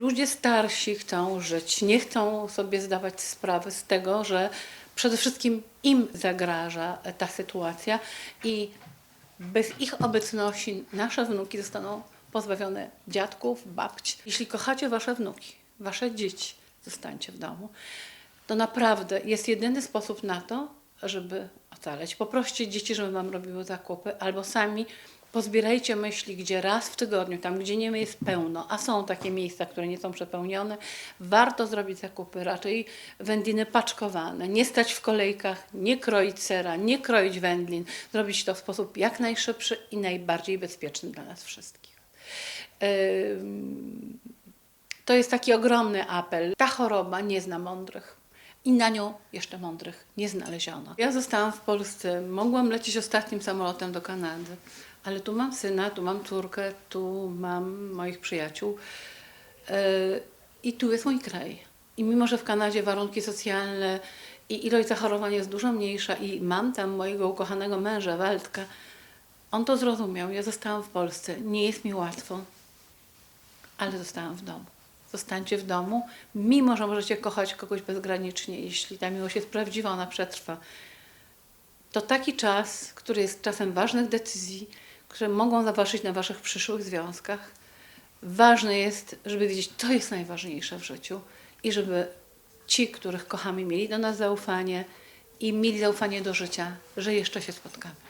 Ludzie starsi chcą żyć, nie chcą sobie zdawać sprawy z tego, że przede wszystkim im zagraża ta sytuacja i bez ich obecności nasze wnuki zostaną pozbawione dziadków, babci. Jeśli kochacie wasze wnuki, wasze dzieci, zostańcie w domu. To naprawdę jest jedyny sposób na to, żeby ocaleć. Poproście dzieci, żeby wam robiły zakupy, albo sami pozbierajcie myśli, gdzie raz w tygodniu, tam gdzie nie jest pełno, a są takie miejsca, które nie są przepełnione, warto zrobić zakupy, raczej wędliny paczkowane, nie stać w kolejkach, nie kroić sera, nie kroić wędlin, zrobić to w sposób jak najszybszy i najbardziej bezpieczny dla nas wszystkich. To jest taki ogromny apel. Ta choroba nie zna mądrych. I na nią jeszcze mądrych nie znaleziono. Ja zostałam w Polsce, mogłam lecieć ostatnim samolotem do Kanady, ale tu mam syna, tu mam córkę, tu mam moich przyjaciół yy, i tu jest mój kraj. I mimo, że w Kanadzie warunki socjalne i ilość zachorowań jest dużo mniejsza i mam tam mojego ukochanego męża, Waldka, on to zrozumiał. Ja zostałam w Polsce. Nie jest mi łatwo, ale zostałam w domu. Zostańcie w domu, mimo że możecie kochać kogoś bezgranicznie, jeśli ta miłość jest prawdziwa, ona przetrwa. To taki czas, który jest czasem ważnych decyzji, które mogą zaważyć na waszych przyszłych związkach. Ważne jest, żeby wiedzieć, to jest najważniejsze w życiu i żeby ci, których kochamy, mieli do nas zaufanie i mieli zaufanie do życia, że jeszcze się spotkamy.